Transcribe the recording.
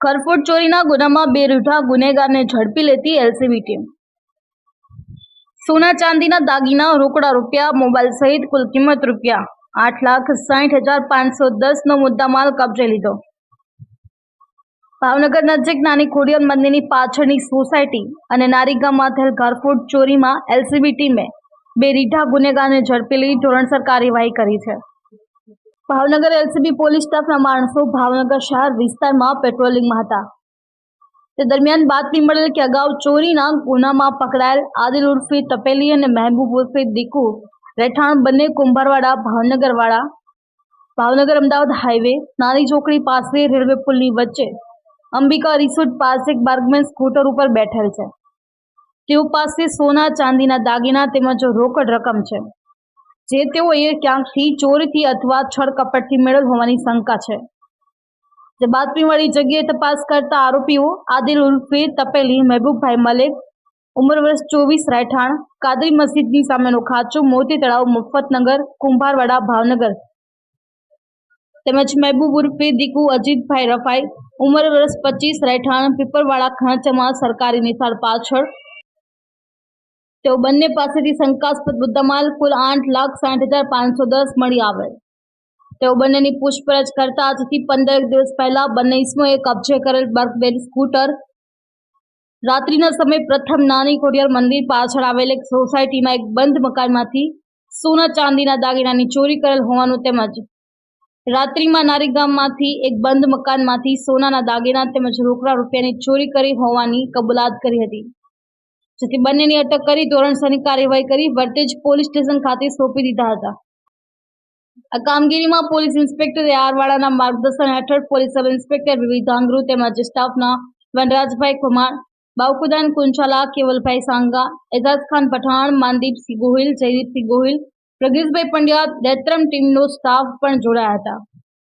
કરફોડ ચોરીના ગુનામાં બે રૂઢા ગુનેગારને ઝડપી લેતી એલસીબી ટીમ. સોના ચાંદીના દાગીના, રોકડા રૂપિયા, મોબાઈલ સહિત કુલ કિંમત રૂપિયા આઠ લાખ સાઠ હજાર પાંચસો દસ નો મુદ્દામાલ કબજે લીધો. ભાવનગર નજીક નાની ખોડિયાર મંદિરની પાછળની સોસાયટી અને નારીગામમાં થયેલ ઘરફોડ ચોરીમાં એલસીબી ટીમે બે રીઢા ગુનેગારને ઝડપી લઈ ધોરણસર કાર્યવાહી કરી છે. ભાવનગર એલસીબી પોલીસ સ્ટાફના માણસો ભાવનગર શહેર વિસ્તારમાં પેટ્રોલિંગમાં હતા. તે દરમિયાન બાતમી મળેલ કે અગાઉ ચોરીના ગુનામાં પકડાયેલ આદિલ ઉર્ફે તપેલી અને મહેબૂબ ઉર્ફે દીકુ રહેઠાણ બંને કુંભારવાડા ભાવનગરવાળા ભાવનગર અમદાવાદ હાઈવે, નાની ચોકડી પાસે રેલવે પુલની વચ્ચે અંબિકા રિસોર્ટ પાસે એક બાર્ગમેન સ્કૂટર ઉપર બેઠેલ છે. તેઓ પાસે સોના, ચાંદીના દાગીના તેમજ રોકડ રકમ છે. જે તેઓએ ક્યાંકથી ચોરીથી અથવા છળ કપટથી મેળવ હોવાની શંકા છે. જે બાતમીવાળી જગ્યાએ તપાસ કરતા આરોપીઓ આદિલ ઉર્ફે તપેલી, મહેબૂબભાઈ મલેક, ઉંમર વર્ષ ચોવીસ રહેઠાણ કાદરી મસ્જિદની સામેનો ખાચો, મોતી તળાવ, મુફતનગર, કુંભારવાડા, ભાવનગર. તેમજ મહેબૂબ ઉર્ફે દીકુ અજીતભાઈ રફાઈ, ઉંમર વર્ષ પચીસ રહેઠાણ પીપરવાડા ખાંચામાં સરકારી નિશાળ પાછળ તેઓ બંને પાસેથી શંકાસ્પદ મુદ્દામાલ કુલ આઠ લાખ સાઠ હજાર પાંચસો દસ મળી આવેલ. તેઓ બંનેની પૂછપરછ કરતા આજથી પંદર દિવસ પહેલા બંને ઇસમોએ કબજે કરેલ બર્કબેન સ્કૂટર, રાત્રિના સમયે પ્રથમ નાની ખોડિયાર મંદિર પાછળ આવેલ એક સોસાયટીમાં એક બંધ મકાનમાંથી સોના ચાંદીના દાગીનાની ચોરી કરેલ હોવાનું તેમજ રાત્રિમાં નારી ગામમાંથી એક બંધ મકાનમાંથી સોનાના દાગીના તેમજ રોકડા રૂપિયાની ચોરી કરી હોવાની કબૂલાત કરી હતી. જેથી બંનેની અટક કરી ધોરણસરની કાર્યવાહી કરી વર્તેજ પોલીસ સ્ટેશન ખાતે સોંપી દીધા હતા. આ કામગીરીમાં પોલીસ ઇન્સ્પેક્ટર આરવાડાના માર્ગદર્શન હેઠળ પોલીસ સબ ઇન્સ્પેક્ટર વિવિધ ધાંગરુ તેમજ સ્ટાફના વનરાજભાઈ કુમાર બાવકુદાન કુંચાલા, કેવલભાઈ સાંગા, એજાજ ખાન પઠાણ માનદીપસિંહ ગોહિલ જયદીપસિંહ ગોહિલ પ્રગેશભાઈ પંડ્યા, દૈત્રમ ટીમનો સ્ટાફ પણ જોડાયા હતા.